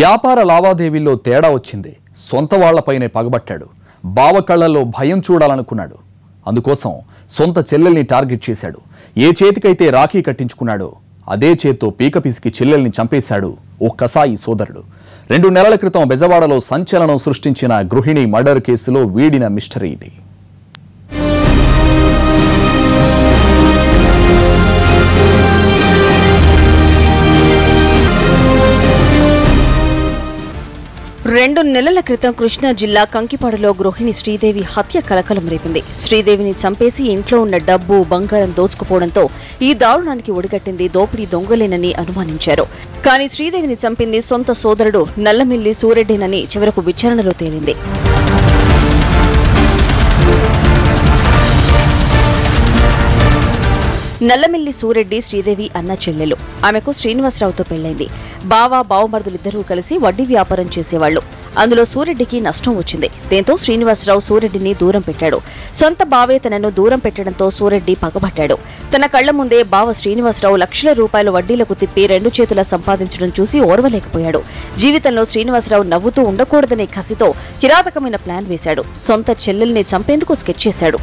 వ్యాపార లావాదేవీల్లో తేడా వచ్చింది. సొంత వాళ్ళపైనే పగబట్టాడు. బావ కళ్ళల్లో భయం చూడాలనుకున్నాడు. అందుకోసం సొంత చెల్లెల్ని టార్గెట్ చేశాడు. ఏ చేతికైతే రాఖీ కట్టించుకున్నాడో అదే చేత్తో పీకపీసికి చెల్లెల్ని చంపేశాడు ఓ కసాయి సోదరుడు. రెండు నెలల క్రితం బెజవాడలో సంచలనం సృష్టించిన గృహిణి మర్డర్ కేసులో వీడిన మిస్టరీ ఇది. రెండు నెలల క్రితం కృష్ణా జిల్లా కంకిపాడులో గృహిణి శ్రీదేవి హత్య కలకలం రేపింది. శ్రీదేవిని చంపేసి ఇంట్లో ఉన్న డబ్బు బంగారం దోచుకుపోవడంతో ఈ దారుణానికి ఒడిగట్టింది దోపిడీ దొంగలేనని అనుమానించారు. కానీ శ్రీదేవిని చంపింది సొంత సోదరుడు నల్లమిల్లి సూరెడ్డేనని చివరకు విచారణలో తేలింది. నల్లమిల్లి సూరెడ్డి శ్రీదేవి అన్న చెల్లెలు. ఆమెకు శ్రీనివాసరావుతో పెళ్ళైంది బావ బావమరుదులిద్దరూ కలిసి వడ్డీ వ్యాపారం చేసేవాళ్ళు అందులో సూరెడ్డికి నష్టం వచ్చింది. దీంతో శ్రీనివాసరావు సూరెడ్డిని దూరం పెట్టాడు. సొంత బావే తనను దూరం పెట్టడంతో సూరెడ్డి పగబట్టాడు. తన కళ్ళ ముందే బావ శ్రీనివాసరావు లక్షల రూపాయల వడ్డీలకు తిప్పి రెండు చేతుల సంపాదించడం చూసి ఓర్వలేకపోయాడు. జీవితంలో శ్రీనివాసరావు నవ్వుతూ ఉండకూడదనే కసితో కిరాతకమైన ప్లాన్ వేశాడు. సొంత చెల్లెల్ని చంపేందుకు స్కెచ్ చేశాడు.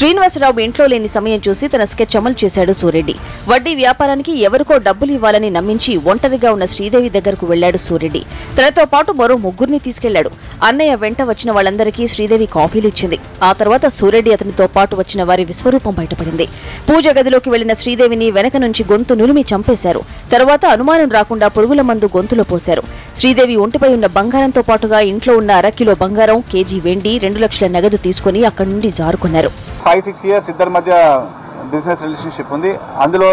శ్రీనివాసరావు ఇంట్లో లేని సమయం చూసి తన స్కెచ్ అమలు చేశాడు సూరెడ్డి. వడ్డీ వ్యాపారానికి ఎవరికో డబ్బులు ఇవ్వాలని నమ్మించి ఒంటరిగా ఉన్న శ్రీదేవి దగ్గరకు వెళ్ళాడు సూరెడ్డి. తనతో పాటు మరో ముగ్గురిని తీసుకెళ్ళాడు. అన్నయ్య వెంట వచ్చిన వాళ్ళందరికీ శ్రీదేవి కాఫీలు ఇచ్చింది. ఆ తర్వాత సూరెడ్డి అతనితో పాటు వచ్చిన వారి విశ్వరూపం బయటపడింది. పూజ గదిలోకి వెళ్ళిన శ్రీదేవిని వెనక నుంచి గొంతు నులిమి చంపేశారు. తర్వాత అనుమానం రాకుండా పురుగుల మందు గొంతులో పోశారు. శ్రీదేవి ఒంటిపై ఉన్న బంగారంతో పాటుగా ఇంట్లో ఉన్న అరకిలో బంగారం కేజీ వెండి రెండు లక్షల నగదు తీసుకుని అక్కడి నుండి జారుకున్నారు. ఫైవ్ సిక్స్ ఇయర్స్ ఇద్దరి మధ్య బిజినెస్ రిలేషన్షిప్ ఉంది. అందులో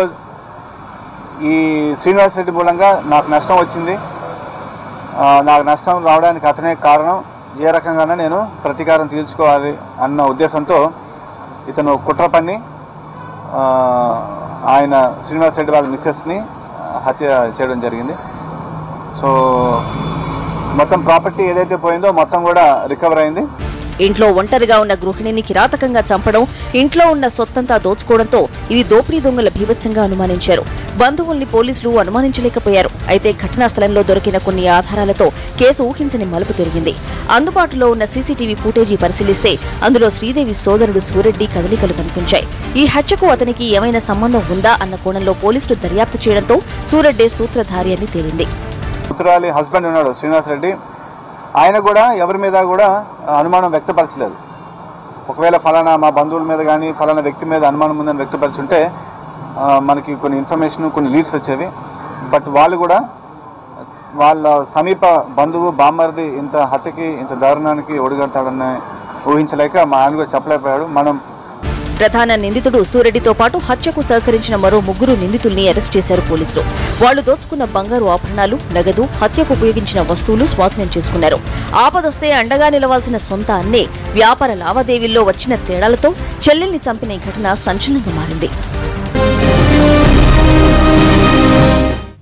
ఈ శ్రీనివాస్ రెడ్డి మూలంగా నాకు నష్టం వచ్చింది. నాకు నష్టం రావడానికి అతనే కారణం. ఏ రకంగానే నేను ప్రతీకారం తీర్చుకోవాలి అన్న ఉద్దేశంతో ఇతను కుట్ర పని ఆయన శ్రీనివాస్ రెడ్డి వాళ్ళ మిస్సెస్ని హత్య చేయడం జరిగింది. సో మొత్తం ప్రాపర్టీ ఏదైతే పోయిందో మొత్తం కూడా రికవర్ అయింది. ఇంట్లో ఒంటరిగా ఉన్న గృహిణిని కిరాతకంగా చంపడం ఇంట్లో ఉన్న సొత్తంతా దోచుకోవడంతో ఇది దోపిడీ దొంగల భీభత్సంగా అనుమానించారు. బంధువుల్ని పోలీసులు అనుమానించలేకపోయారు. అయితే ఘటనా స్థలంలో దొరికిన కొన్ని ఆధారాలతో కేసు ఊహించని మలుపు తిరిగింది. అందుబాటులో ఉన్న సీసీటీవీ ఫుటేజీ పరిశీలిస్తే అందులో శ్రీదేవి సోదరుడు సూరెడ్డి కదలికలు కనిపించాయి. ఈ హత్యకు అతనికి ఏమైనా సంబంధం ఉందా అన్న కోణంలో పోలీసులు దర్యాప్తు చేయడంతో సూరెడ్డి సూత్రధారి అని తేలింది. హస్బెండ్ ఉన్నాడు శ్రీనివాస్ రెడ్డి ఆయన కూడా ఎవరి మీద కూడా అనుమానం వ్యక్తపరచలేదు. ఒకవేళ ఫలానా మా బంధువుల మీద కానీ ఫలానా వ్యక్తి మీద అనుమానం ఉందని వ్యక్తపరిచుంటే మనకి కొన్ని ఇన్ఫర్మేషన్ కొన్ని లీడ్స్ వచ్చేవి. బట్ వాళ్ళు కూడా వాళ్ళ సమీప బంధువు బామ్మర్ది ఇంత హత్యకి ఇంత దారుణానికి ఒడిగడతాడని ఊహించలేక మా ఆయన కూడా చెప్పలేకపోయాడు. మనం ప్రధాన నిందితుడు సూరెడ్డితో పాటు హత్యకు సహకరించిన మరో ముగ్గురు నిందితుల్ని అరెస్ట్ చేశారు పోలీసులు. వాళ్ళు దోచుకున్న బంగారు ఆభరణాలు నగదు హత్యకు ఉపయోగించిన వస్తువులు స్వాధీనం చేసుకున్నారు. ఆపదొస్తే అండగా నిలవాల్సిన సొంత అన్నే వ్యాపార లావాదేవీల్లో వచ్చిన తేడాలతో చెల్లెల్ని చంపిన ఈ ఘటన సంచలనంగా మారింది.